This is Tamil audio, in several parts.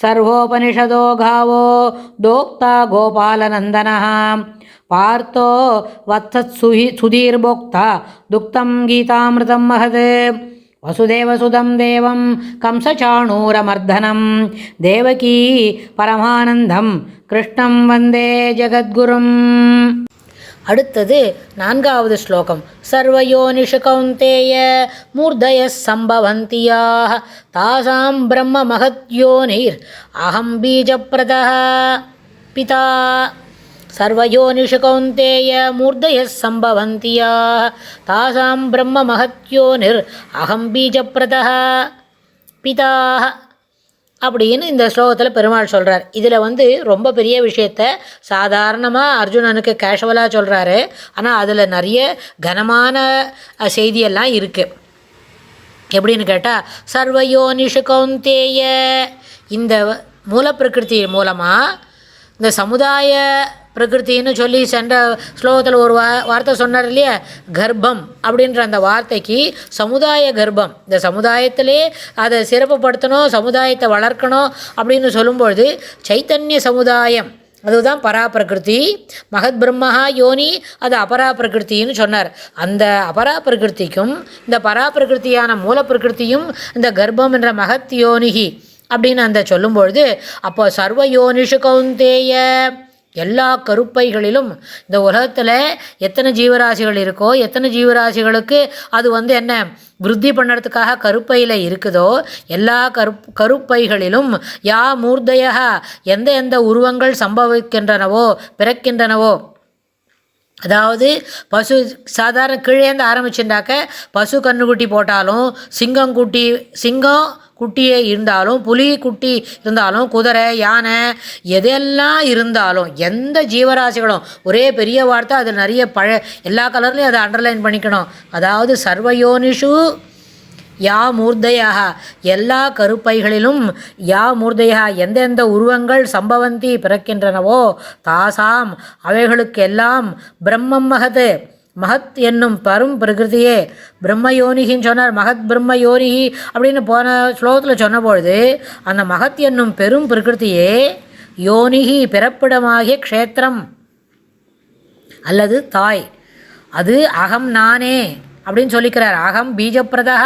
सर्वोपनिषदो गावो दोक्ता गोपालनन्दनः पार्थो वत्सत्सुहि सुधीर्भोक्ता दुक्तं गीतामृतं महत् वसुदेवसुदं देवं कंसचाणूरमर्दनं देवकी परमानन्दं कृष्णं वन्दे जगद्गुरुम् அடுத்தது நான்காவது ஸ்லோகம். சர்வயோனிஷு கௌந்தேய மூர்தய சம்பவந்தியாக தாசாம் பிரம்ம மகத்யோனிர் அகம் பீஜப்பிரத பிதா. சர்வயோனிஷு கௌந்தேய மூர்தய சம்பவந்தியாக தாசாம் பிரம்ம மகத்யோனிர் அகம் பீஜப்பிரத பிதா அப்படின்னு இந்த ஸ்லோகத்தில் பெருமாள் சொல்கிறார் இதில் வந்து ரொம்ப பெரிய விஷயத்த சாதாரணமாக அர்ஜுனனுக்கு கேஷுவலாக சொல்கிறாரு ஆனால் அதில் நிறைய கனமான செய்தியெல்லாம் இருக்குது எப்படின்னு கேட்டால் சர்வயோனிஷு கௌந்தேய. இந்த மூலப்பிரகிருதி மூலமாக இந்த சமுதாய பிரகிருத்தின்னு சொல்லி சென்ற ஸ்லோகத்தில் ஒரு வா வார்த்தை சொன்னார் இல்லையா? கர்ப்பம் அப்படின்ற அந்த வார்த்தைக்கு சமுதாய கர்ப்பம். இந்த சமுதாயத்திலே அதை சிறப்புப்படுத்தணும் சமுதாயத்தை வளர்க்கணும் அப்படின்னு சொல்லும்பொழுது சைத்தன்ய சமுதாயம் அதுதான் பராப்பிரகிருதி மகத் பிரம்மஹா யோனி அது அபராப்பிரகிருத்தின்னு சொன்னார். அந்த அபரா இந்த பராப்பிரகிருத்தியான மூலப்பிரகிருத்தியும் பிரகிருதியும் இந்த கர்ப்பம் என்ற மகத் யோனிகி அப்படின்னு அந்த சொல்லும்பொழுது அப்போ சர்வ யோனிஷு கௌந்தேய எல்லா கருப்பைகளிலும் இந்த உலகத்தில் எத்தனை ஜீவராசிகள் இருக்கோ எத்தனை ஜீவராசிகளுக்கு அது வந்து என்ன விருத்தி பண்ணுறதுக்காக கருப்பையில் இருக்குதோ எல்லா கருப் கருப்பைகளிலும் யா மூர்தயா எந்த எந்த உருவங்கள் சம்பவிக்கின்றனவோ பிறக்கின்றனவோ அதாவது பசு சாதாரண கீழேந்து ஆரம்பிச்சுட்டாக்க பசு கன்றுக்குட்டி போட்டாலும் சிங்கம் குட்டி சிங்கம் குட்டியே இருந்தாலும் புலி குட்டி இருந்தாலும் குதிரை யானை எதெல்லாம் இருந்தாலும் எந்த ஜீவராசிகளும் ஒரே பெரிய வார்த்தை அது நிறைய பழ எல்லா கலர்லேயும் அதை அண்டர்லைன் பண்ணிக்கணும். அதாவது சர்வயோனிஷு யா மூர்த்தையாக எல்லா கருப்பைகளிலும் யா மூர்த்தையாக எந்தெந்த உருவங்கள் சம்பவந்தி பிறக்கின்றனவோ தாசாம் அவைகளுக்கெல்லாம் பிரம்மம் மகது. மகத் என்னும் பரும் பிரகிருதியே பிரம்மயோனிகின்னு சொன்னார். மகத் பிரம்மயோனிகி அப்படின்னு போன ஸ்லோகத்தில் சொன்னபொழுது அந்த மகத் என்னும் பெரும் பிரகிருதியே யோனிகி பிறப்பிடமாகிய க்ஷேத்திரம் அல்லது தாய். அது அகம் நானே. அப்படின்னு சொல்லிக்கிறார். அகம் பீஜப்பிரதா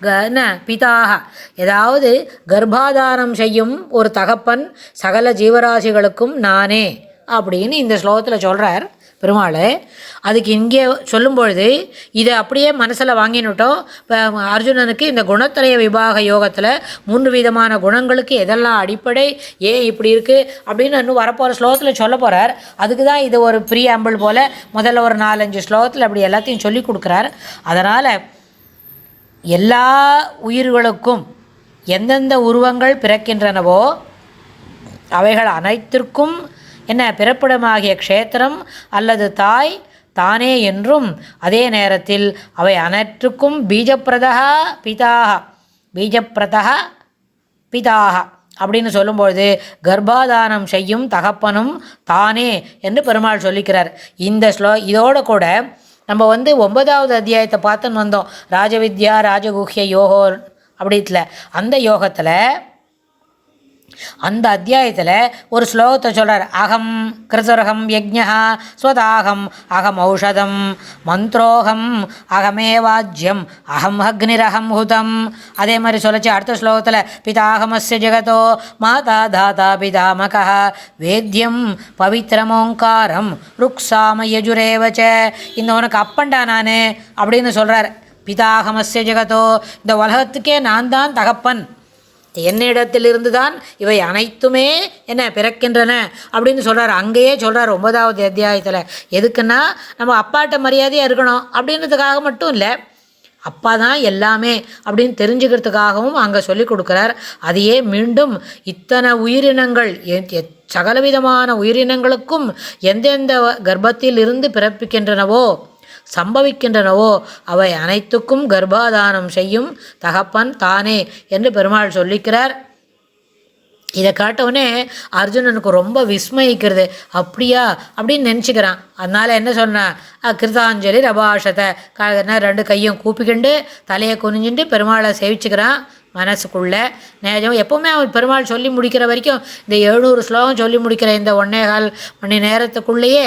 க என்ன பிதாக ஏதாவது கர்ப்பாதானம் செய்யும் ஒரு தகப்பன் சகல ஜீவராசிகளுக்கும் நானே அப்படின்னு இந்த ஸ்லோகத்தில் சொல்கிறார் பெருமாளை அதுக்கு இங்கே சொல்லும்பொழுது இதை அப்படியே மனசில் வாங்கினுட்டோம். இப்போ அர்ஜுனனுக்கு இந்த குணத்திரைய விபாக யோகத்தில் மூன்று விதமான குணங்களுக்கு எதெல்லாம் அடிப்படை ஏன் இப்படி இருக்குது அப்படின்னு இன்னும் வரப்போகிற ஸ்லோகத்தில் சொல்ல போகிறார் அதுக்கு தான் இது ஒரு ப்ரீ அம்பிள் போல் முதல்ல ஒரு நாலஞ்சு ஸ்லோகத்தில் அப்படி எல்லாத்தையும் சொல்லி கொடுக்குறார். அதனால் எல்லா உயிர்களுக்கும் எந்தெந்த உருவங்கள் பிறக்கின்றனவோ அவைகள் அனைத்திற்கும் என்ன பிறப்பிடமாகிய க்ஷேத்திரம் அல்லது தாய் தானே என்றும் அதே நேரத்தில் அவை அனைத்துக்கும் பீஜப்பிரதா பிதாக பீஜப்பிரதா பிதாக அப்படின்னு சொல்லும்பொழுது கர்ப்பாதானம் செய்யும் தகப்பனும் தானே என்று பெருமாள் சொல்லிக்கிறார். இந்த ஸ்லோ இதோட கூட நம்ம வந்து ஒன்பதாவது அத்தியாயத்தை பார்த்துன்னு வந்தோம். ராஜவித்யா ராஜகுஹ்ய யோகோ அப்படித்துல அந்த யோகத்தில் அந்த அத்தியாயத்தில் ஒரு ஸ்லோகத்தை சொல்கிறார் அகம் கிருதுரகம் யஜ்ஞா ஸ்வதாகம் அகம் ஔஷதம் மந்த்ரோகம் அகமேவாஜ்யம் அகம் அக்னிரகம் ஹுதம். அதே மாதிரி சொல்லிச்சு அடுத்த ஸ்லோகத்தில் பிதாகமஸ்ய ஜெகதோ மாதா தாதா பிதாமக வேத்தியம் பவித்திரமோங்காரம் ருக்ஸாம யஜுரேவச்ச இந்த உனக்கு அப்பண்டா நான் அப்படின்னு சொல்கிறார் பிதாகமஸ்ய ஜெகதோ இந்த உலகத்துக்கே நான் தான் தகப்பன். என்னிடத்திலிருந்து தான் இவை அனைத்துமே என்ன பிறக்கின்றன அப்படின்னு சொல்கிறார் அங்கேயே சொல்கிறார் ஒன்பதாவது அத்தியாயத்தில் எதுக்குன்னா நம்ம அப்பாட்ட மரியாதையாக இருக்கணும் அப்படின்றதுக்காக மட்டும் இல்லை அப்பா தான் எல்லாமே அப்படின்னு தெரிஞ்சுக்கிறதுக்காகவும் அங்கே சொல்லி கொடுக்குறார். அதையே மீண்டும் இத்தனை உயிரினங்கள் சகலவிதமான உயிரினங்களுக்கும் எந்தெந்த கர்ப்பத்தில் இருந்து பிறப்பிக்கின்றனவோ சம்பவிக்கின்றனவோ அவை அனைத்துக்கும் கர்ப்பாதானம் செய்யும் தகப்பன் தானே என்று பெருமாள் சொல்லிக்கிறார். இதை காட்டவுடனே அர்ஜுனனுக்கு ரொம்ப விஸ்மயிக்கிறது. அப்படியா? அப்படின்னு நினச்சிக்கிறான். அதனால் என்ன சொன்னான் கிருதாஞ்சலி ரபாஷத்தை ரெண்டு கையும் கூப்பிக்கிண்டு தலையை குனிஞ்சுட்டு பெருமாளை சேவிச்சுக்கிறான். மனசுக்குள்ளே நேஜம் எப்போவுமே அவன் பெருமாள் சொல்லி முடிக்கிற வரைக்கும் இந்த எழுநூறு ஸ்லோகம் சொல்லி முடிக்கிற இந்த ஒன்னேகால் மணி நேரத்துக்குள்ளேயே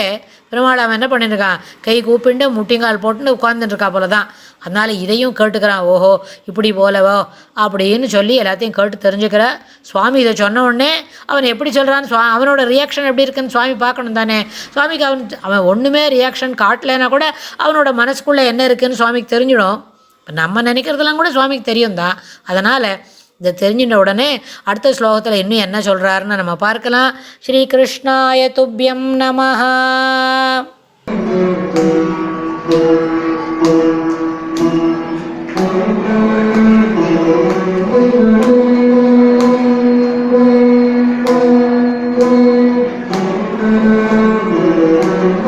பெருமாள் அவன் என்ன பண்ணியிருக்கான் கை கூப்பிண்டு முட்டிங்கால் போட்டுன்னு உட்காந்துட்டு போல தான் அதனால் இதையும் கேட்டுக்கிறான். ஓஹோ இப்படி போலவோ அப்படின்னு சொல்லி எல்லாத்தையும் கேட்டு தெரிஞ்சுக்கிற சுவாமி இதை சொன்ன உடனே அவன் எப்படி சொல்கிறான்னு சுவா அவனோட ரியாக்ஷன் எப்படி இருக்குன்னு சுவாமி பார்க்கணும் தானே. சுவாமிக்கு அவன் அவன் ஒன்றுமே ரியாக்ஷன் காட்டலைன்னா கூட அவனோட மனசுக்குள்ளே என்ன இருக்குதுன்னு சுவாமிக்கு தெரிஞ்சிடும். இப்போ நம்ம நினைக்கிறதெல்லாம் கூட சுவாமிக்கு தெரியும் தான் அதனால் இதை தெரிஞ்சின உடனே அடுத்த ஸ்லோகத்தில் இன்னும் என்ன சொல்கிறாருன்னு நம்ம பார்க்கலாம். ஸ்ரீ கிருஷ்ணாய துப்பியம் நம Thank